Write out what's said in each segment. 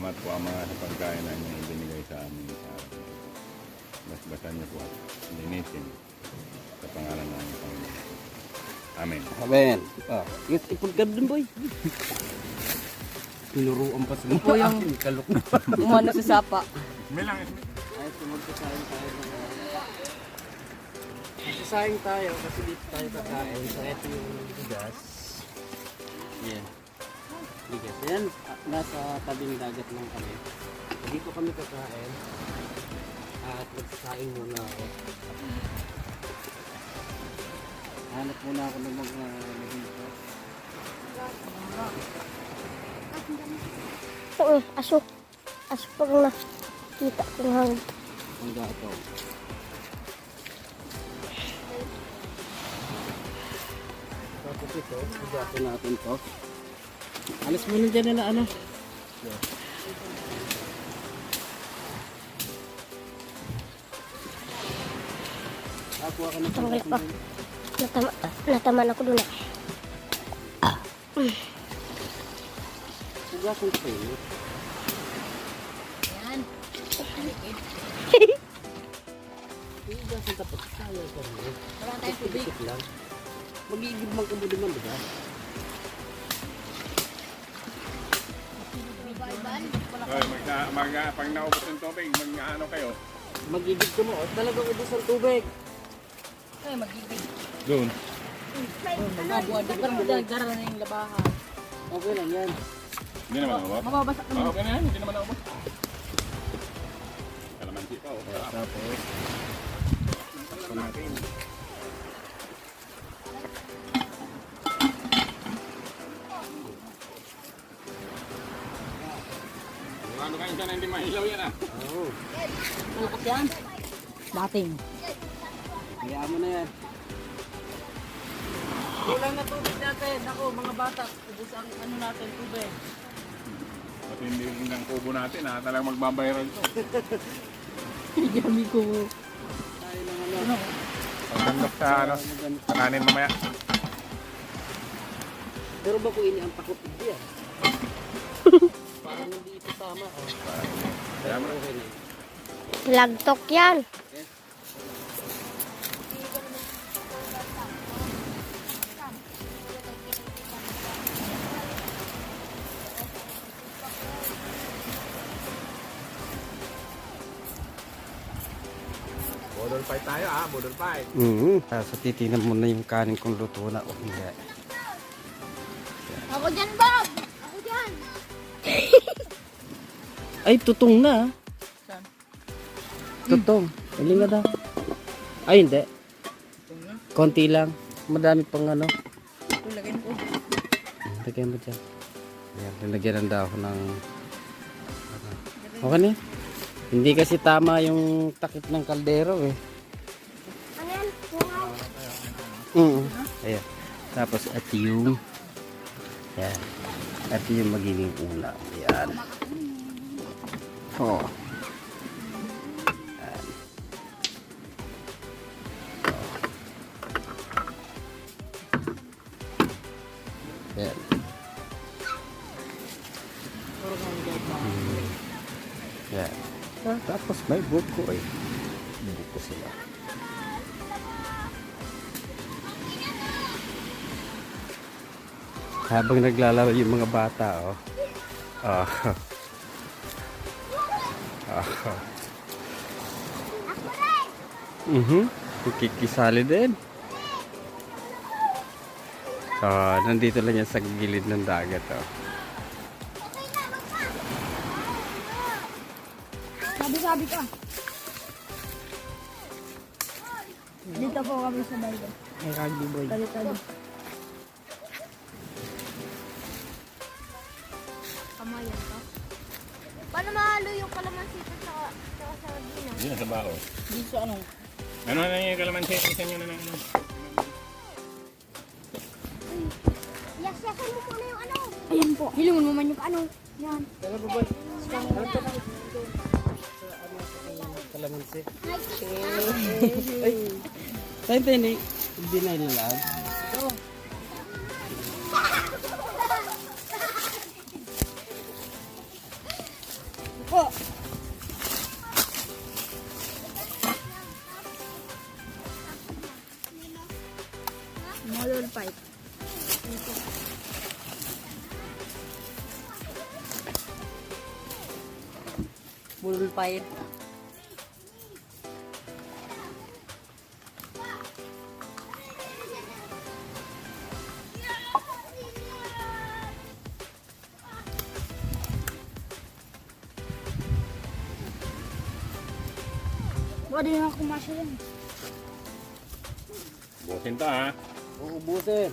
Salamat po ang mga sa pagkain na inyong ibinigay sa amin sa araw na ito. Basbasan niyo po at linisin sa pangalan ng aming Panginoon. Amen. Amen. Ah, yes, ipod ka dun, boy. Tinuruan pa sila. Po yung- kalok na. Umano sa sapa. May lang. Ay, sunod ka tayo tayo. Sasayang tayo kasi dito tayo kakain. So, ito yung bigas. Yan. Bigas. Yan, nasa tabing dagat lang kami. Dito kami kakain. At magsasaing muna ako. Hanap muna ako ng mga naging Ito eh, aso. Aso pag nakita kong hangin. Ang gato. Tapos ito, gato natin to. Alis mo na dyan na ano. Ako ng Tanggal pa. Natama, nataman ako dun eh. Hugasan ko yun. Yan. Hugasan tapos sayang ka rin. Wala tayong tubig. Magigib man ka mo naman, diba? Oy, mag, mag, pag naubos ng tubig, mag-ano kayo? Magigib ka mo. Talagang ubos ang tubig. Ay, magiging. Doon. Mabuha. Di pa rin magdagdara na yung labahan. Okay lang yan. Hindi naman naubos. Mababasak Ah, okay na yan, hindi naman naubos. Kalamansi pa, oh. Tapos, Ano na hindi mahilaw yan ah? oh, Malakas yan. Dating. kaya mo na yan. Kulang na tubig natin. Ako, mga bata. Ubus ang ano natin, tubig. Pati hindi yung kubo natin ha, talagang magbabayaran to. Gami ko. Tayo lang ano. Pagkandok sa ano, sa kanin mamaya. Pero ba kung ini ang takot hindi ah? Lagtok yan. Bodol fight tayo ah, bodol fight. Mm-hmm. So titignan mo na yung kanin kung luto na o hindi. Ako dyan, Bob! Ay, tutong na. Saan? Tutong. Hindi nga daw. Ay, hindi. Ito na. Konti lang. Madami pang ano. Ito, lagay ko. Lagyan mo dyan. Ayan, lalagyan ng dahon ng... Okay na. Hindi kasi tama yung takip ng kaldero eh. Ano. Mm. Ayan. Tapos at yung Ayan. At yung magiging ulam. Ayan. Oh. Ayan. Oh. Ayan. Ah, tapos may buko eh. Buko sila. Habang naglalaro yung mga bata, oh. Ah. Ah. Mhm. Kikisali din. Ah, nandito lang yan sa gilid ng dagat, oh. Sabi-sabi ka. Dito po kami sa bayo. Ay, rugby boy. Tali-tali. Sa bao. Dito sa ano? Ano na yung kalamansi? Isa nyo na lang. ano. Mo muna yung ano. Ayan po. Hilungan mo man yung ano. Yan. Tara, boy. Kalamansi. Ay, saan tayo ni? Hindi na ilalag. Po. Model pipe. Bulol pipe. Wala din ako kumasya Uubusin.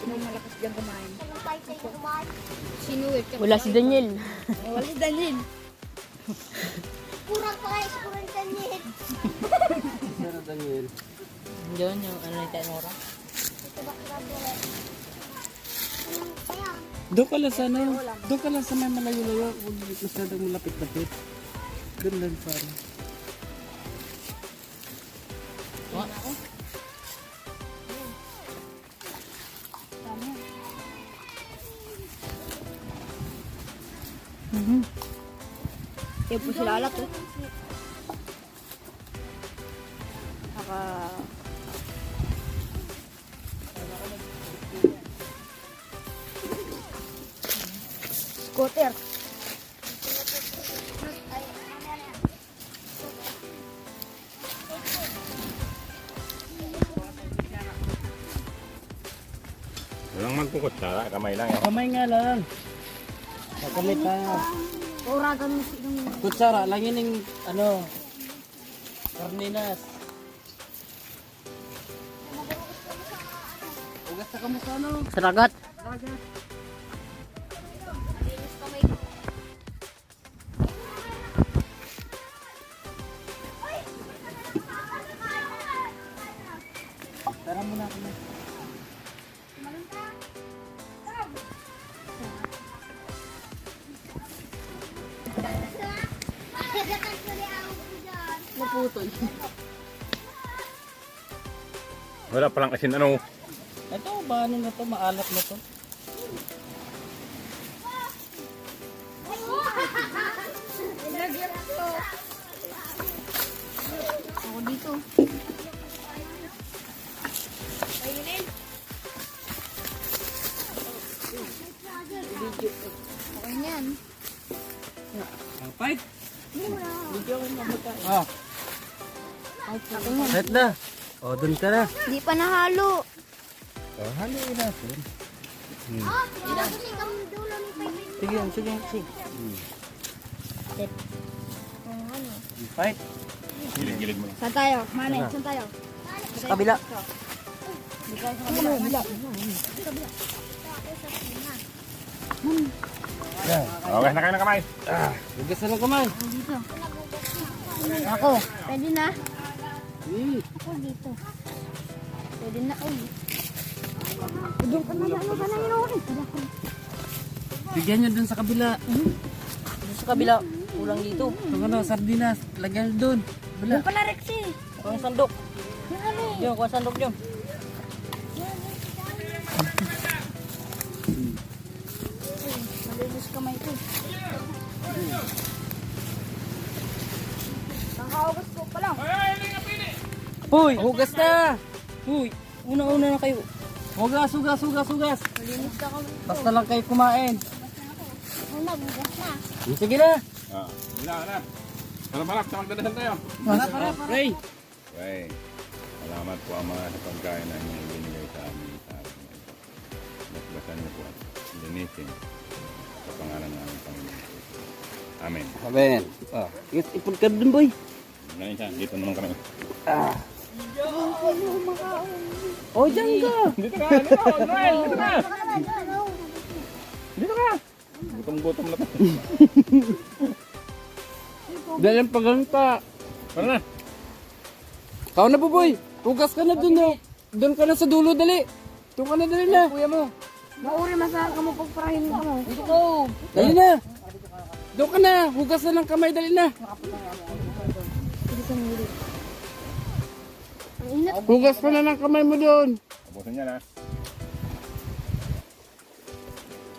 Sino malakas diyang kumain? Sinuwit ka. Wala si Daniel. Wala si Daniel. Kurang pa kayo sa kurang Daniel. Pero Daniel. Yun, yung ano ni Tenora. Doon ka lang sa ano, doon ka lang sa may malayo-layo, huwag masyadong malapit-lapit. Doon lang para. Kaya po sila alat eh. Saka... Scooter. Kamay lang yan. Kamay nga lang. Makamit tayo. Uragan mo silang... Kutsara, lang yun yung, ano, karninas. Ugas na ka mo sa ano? Saragat. Linis Wala palang asin ano. Ito, ba ano na to? Maalat na to. Ako dito. Ayunin. Okay na yan. Ang fight. Video ko mabuta. Ah, Okay yan. set na. O, dun ka na. Hindi pa nahalo. O, haluin natin. Ah, ni Pepe. Sige, sige, sige. Oh, ano? Fight. Gilid-gilid mo. Saan tayo? Manay, saan tayo? Sa kabila. Kabila. Kabila. Yan. Okay na kayo ng kamay. Hugas na lang kamay. Dito. Ako. Pwede na. Eh, Ako dito. Pwede na. Uy. Doon ka na. Ano ka na yun? Bigyan nyo dun sa kabila. Doon sa kabila. Kulang dito. Yung ano, sardinas. Lagyan dun. Kabila. Doon pala, Rexy. Kuha ang sandok. Kuha ang sandok. Uy, malinis kamay ko. Ko lang. Hoy, hugas na. Hoy, una-una na kayo. Hugas, hugas, hugas, hugas. Malinis. Basta lang kayo kumain. Una, bugas na. Sige na. Ah, wala na. Harap-harap, sa magdadasal tayo. Para, para, para. Ray. Okay. Salamat po Ama sa pagkain na inyong binigay sa amin sa araw na ito. Basbasan niyo po at linisin sa pangalan ng aming Panginoon. Amen. Amen. Ah, ipon ka dun, boy. Ngayon siya, dito naman kami. Ah. Oh, dyan ka. Dito ka, dito ka, Noel, dito ka. Dito ka. Gutom-gutom na to. Dahil ang paganta. Para na. Kau na, boy. Hugas ka na dun, no. Doon ka na sa dulo, dali. Doon ka na, dali na. Kuya mo. Mauri masahan ka mo pagparahin ka mo. Dito ko. Dali na. Doon ka na. Hugas na ng kamay, dali na. Hindi ka nguli. Hugas pa na ng kamay mo doon. Tapusin niya na.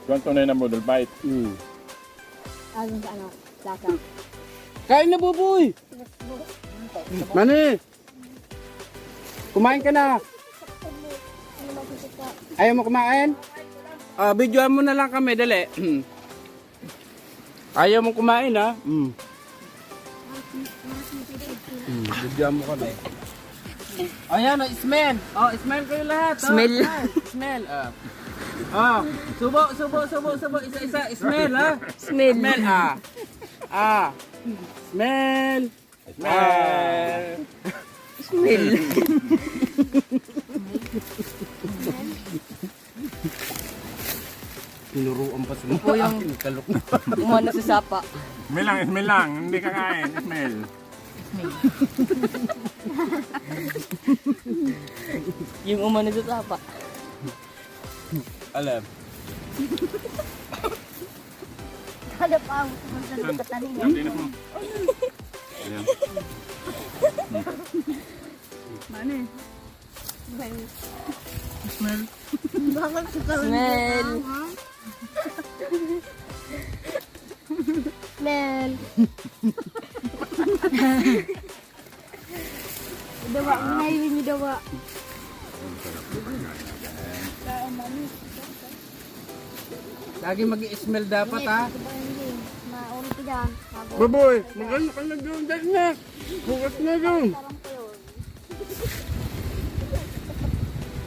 Tuwan tunay na model bite. Hmm. Ano sa ano? Lasa. Kain na, buboy! Mani! Kumain ka na! Ayaw mo kumain? Ah, videoan mo na lang kami, dali. Ayaw mo kumain, ha? Mm. Mm, videoan mo kami. Ayan, oh, smell. Oh, smell kayo lahat. oh. Smell. Smell. smell. Ah. Oh, subo, subo, subo, subo. Isa-isa. Smell, ha? Smell. Smell, ah. Ah. Smell. Smell. Smell. Tinuruan pa sa mga akin. Kalok na. Umano sa sapa. Smell lang, smell lang. Hindi ka kain. Smell. Yung umano sa sapa. Alam. Kada pa sumunod sa tanin. Ang tinas mo. Ayan. Smell. Bakit sa karon? Smell. Smell. dawa. Lagi mag-smell dapat ha. Baboy, magano ka na doon. Dahil na. Bukas na doon. Tarang ko yun.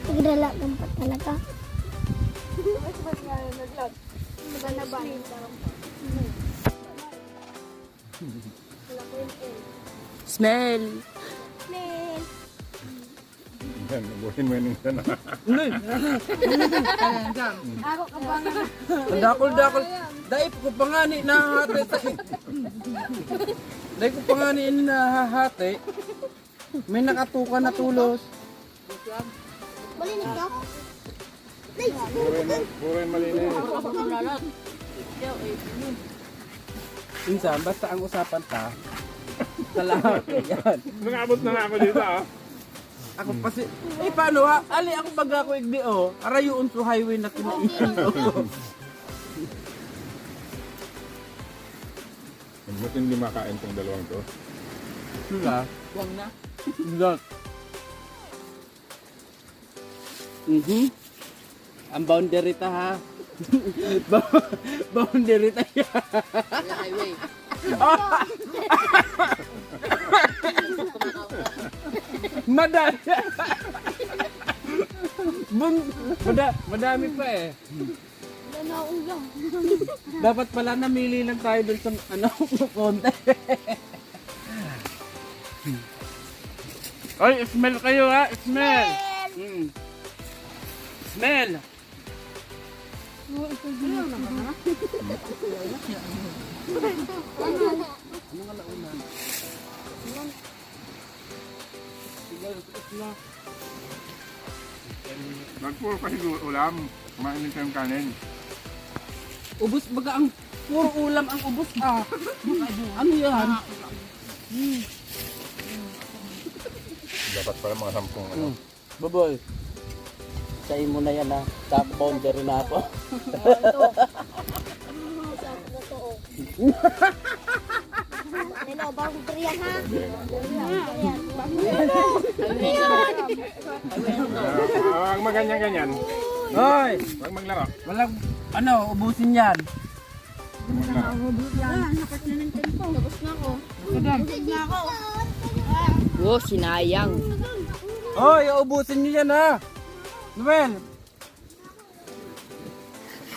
Pagdala ng pa talaga. Diba na ba? Smell. Smell. Yan, ubuhin mo yun yung sana. Uy, Ako kabangan. dakol-dakol. Dahil ko pa nga ni sa Dahil ko pa nga ni. May nakatuka na tulos. Malinig ka? Puro yung, malinis. Minsan, basta ang usapan ta. Salamat yan. Nangabot na nga ako dito ah. Ako kasi, eh paano ha? Ali ako baga ko igdi oh. Arayuon sa highway na kinaiin oh. Buti hindi makain tong dalawang to. Sila. Huwag na. Sila. Mhm. Ang boundary ta ha. Ba- boundary ta. Wala highway. Madami. Bun, mada, madami pa eh. Wala na ulam. Dapat pala namili lang tayo dun sa ano, konti. Ay, smell kayo ha, smell. Mm. Smell. Nagpuro kasi ulam. Kumain kayong kanin. Ubus baga ang puro ulam ang ubus ah. ano yan? Dapat pala mga sampung ano. Mm. Baboy. Sa mo na yan ha. Top boundary na ako. Hello, bagong triyan ha? Ah, Huwag maganyan-ganyan. Hoy! Huwag maglaro. Walang, ano, ubusin yan. Tapos na ako. Tapos na ako. Oh, sinayang. Hoy, ubusin niyo yan ha. Noel,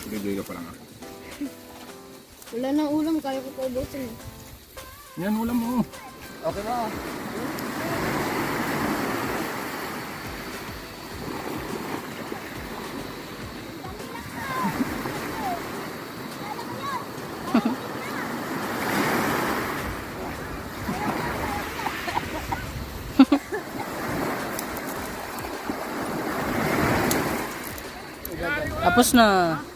Sige, pa lang ah. Wala nang ulam, kaya ko paubusin. Yan, ulam mo. okay ba? Tapos na.